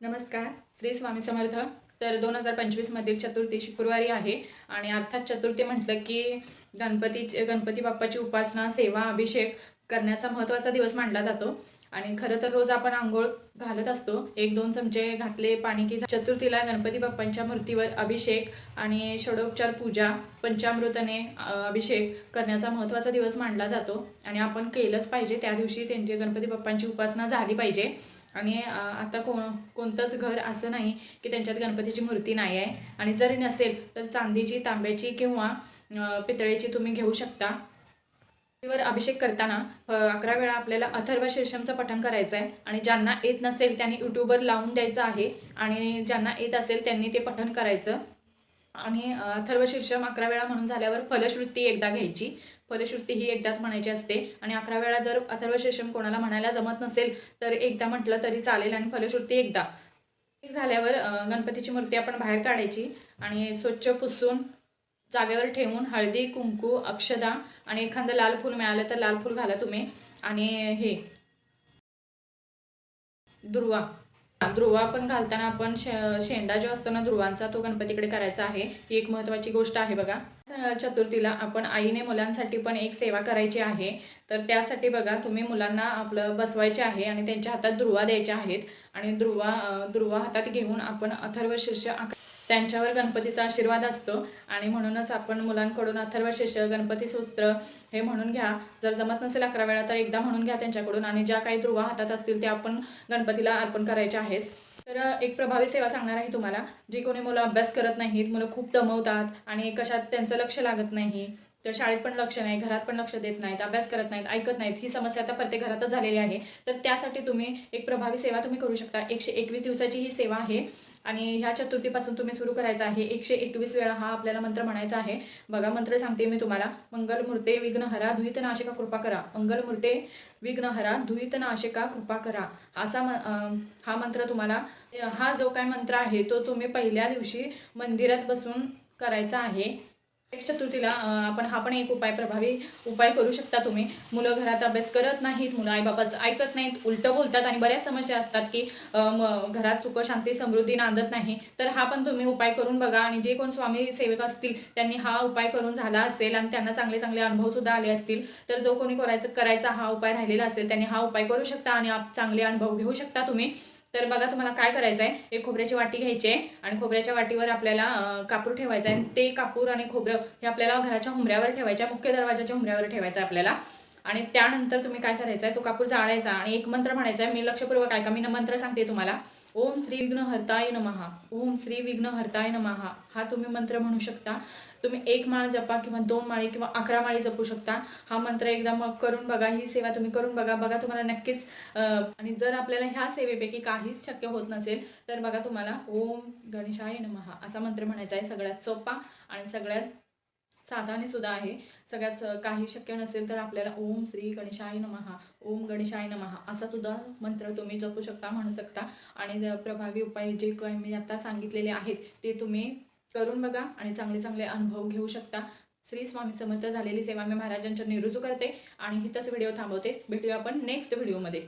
नमस्कार श्री स्वामी समर्थ. तर दोन हजार पंचवीसमधील चतुर्थी शुक्रवारी आहे आणि अर्थात चतुर्थी म्हटलं की गणपतीचे गणपती बाप्पाची उपासना सेवा अभिषेक करण्याचा महत्त्वाचा दिवस मानला जातो. आणि खरं तर रोज आपण आंघोळ घालत असतो. एक दोन चमचे घातले पाणी की चतुर्थीला गणपती बाप्पांच्या मूर्तीवर अभिषेक आणि षडोपचार पूजा पंचामृतने अभिषेक करण्याचा महत्त्वाचा दिवस मानला जातो. आणि आपण केलंच पाहिजे. त्या दिवशी त्यांची गणपती बाप्पांची उपासना झाली पाहिजे. आणि आता को कोणतंच घर असं नाही की त्यांच्यात गणपतीची मूर्ती नाही आहे. आणि जरी नसेल तर चांदीची तांब्याची किंवा पितळेची तुम्ही घेऊ शकता. वर अभिषेक करताना अकरा वेळा आपल्याला अथर्व शीर्षमचं पठण करायचं आहे. आणि ज्यांना येत नसेल त्यांनी यूट्यूबवर लावून द्यायचं आहे. आणि ज्यांना येत असेल त्यांनी ते पठण करायचं. आणि अथर्वशीर्षम अकरा वेळा म्हणून झाल्यावर फलश्रुती एकदा घ्यायची. फलश्रुती ही एकदाच म्हणायची असते. आणि अकरा वेळा जर अथर्वशीर्षम कोणाला म्हणायला जमत नसेल तर एकदा म्हटलं तरी चालेल आणि फलश्रुती एकदा. झाल्यावर गणपतीची मूर्ती आपण बाहेर काढायची आणि स्वच्छ पुसून जागेवर ठेवून हळदी कुंकू अक्षदा आणि एखादं लाल फूल मिळालं तर लाल फूल घाला तुम्ही. आणि हे दुर्वा. दुर्वा पण घालताना आपण शे शेंडा जो असतो ना दुर्वांचा तो गणपतीकडे करायचा आहे. ही एक महत्त्वाची गोष्ट आहे बघा. चतुर्थीला आपण आईने मुलांसाठी पण एक सेवा करायची आहे. तर त्यासाठी बघा तुम्ही मुलांना आपलं बसवायचे आहे आणि त्यांच्या हातात ध्रुवा द्यायच्या आहेत. आणि ध्रुवा ध्रुवा हातात घेऊन आपण अथर्व त्यांच्यावर गणपतीचा आशीर्वाद असतो. आणि म्हणूनच आपण मुलांकडून अथर्व गणपती सूत्र हे म्हणून घ्या. जर जमत नसेल अकरा वेळा तर एकदा म्हणून घ्या त्यांच्याकडून. आणि ज्या काही ध्रुवा हातात असतील त्या आपण गणपतीला अर्पण करायच्या आहेत. तर एक प्रभावी सेवा सांगणार आहे तुम्हाला. जी कोणी मुलं अभ्यास करत नाहीत मुलं खूप दमवतात आणि कशात त्यांचं लक्ष लागत नाही तर शाळेत पण लक्ष नाही घरात पण लक्ष देत नाहीत अभ्यास करत नाहीत ऐकत नाहीत ही समस्या आता प्रत्येक घरातच झालेली आहे. तर त्यासाठी तुम्ही एक प्रभावी सेवा तुम्ही करू शकता. एकशे एकवीस दिवसाची ही सेवा आहे आणि ह्या चतुर्थीपासून तुम्ही सुरू करायचं आहे. एकशे एकवीस वेळा हा आपल्याला मंत्र म्हणायचा आहे. बघा मंत्र सांगते मी तुम्हाला. मंगलमूर्ते विघ्नहरा धुईत नाशिका कृपा करा. मंगलमूर्ते विघ्नहरा धुईत नाशिका कृपा करा. असा म हा मंत्र तुम्हाला हा जो काय मंत्र आहे तो तुम्ही पहिल्या दिवशी मंदिरात बसून करायचा आहे. एक चतुर्थीला आपण हा पण एक उपाय प्रभावी उपाय करू शकता तुम्ही. मुलं घरात अभ्यास करत नाहीत मुलं आईबापाचं ऐकत नाहीत उलटं बोलतात आणि बऱ्याच समस्या असतात की घरात सुख शांती समृद्धी नांदत नाही. तर हा पण तुम्ही उपाय करून बघा आणि जे कोण स्वामी सेवक असतील त्यांनी हा उपाय करून झाला असेल आणि त्यांना चांगले चांगले अनुभवसुद्धा आले असतील तर जो कोणी करायचं करायचा हा उपाय राहिलेला असेल त्यांनी हा उपाय करू शकता आणि आप- चांगले अनुभव घेऊ शकता तुम्ही. तर बघा तुम्हाला काय करायचं आहे एक खोबऱ्याची वाटी घ्यायची आहे आणि खोबऱ्याच्या वाटीवर आपल्याला कापूर ठेवायचं आहे. ते कापूर आणि खोबरं हे आपल्याला घराच्या हुमऱ्यावर ठेवायच्या मुख्य दरवाजाच्या हुमऱ्यावर ठेवायचं आहे आपल्याला. आणि त्यानंतर तुम्ही काय करायचं आहे तो कापूर जाळायचा आणि एक मंत्र म्हणायचा आहे. मी लक्षपूर्वक ऐका मी मंत्र सांगते तुम्हाला. ओम श्री विघ्न हरताय नमहा ओम श्री विघ्न हरताय नमहा हा तुम्ही मंत्र म्हणू शकता. तुम्ही एक माळ जपा किंवा दोन माळी किंवा अकरा माळी जपू शकता. हा मंत्र एकदा मग करून बघा. ही सेवा तुम्ही करून बघा. बघा तुम्हाला नक्कीच आणि जर आपल्याला ह्या सेवेपैकी काहीच शक्य होत नसेल तर बघा तुम्हाला ओम गणेशाय नमहा असा मंत्र म्हणायचा आहे. सगळ्यात सोपा आणि सगळ्यात साधनेसुद्धा सुद्धा आहे. सगळ्यात काही शक्य नसेल तर आपल्याला ओम श्री गणेशाय नमहा ओम गणेशाय नमहा असा सुद्धा मंत्र तुम्ही जपू शकता म्हणू शकता. आणि प्रभावी उपाय जे काही मी आता सांगितलेले आहेत ते तुम्ही करून बघा आणि चांगले चांगले अनुभव घेऊ शकता. श्री स्वामी समर्थ झालेली सेवा मी महाराजांच्या निरुजू करते आणि इथंच व्हिडिओ थांबवते भेटूया आपण नेक्स्ट व्हिडिओमध्ये.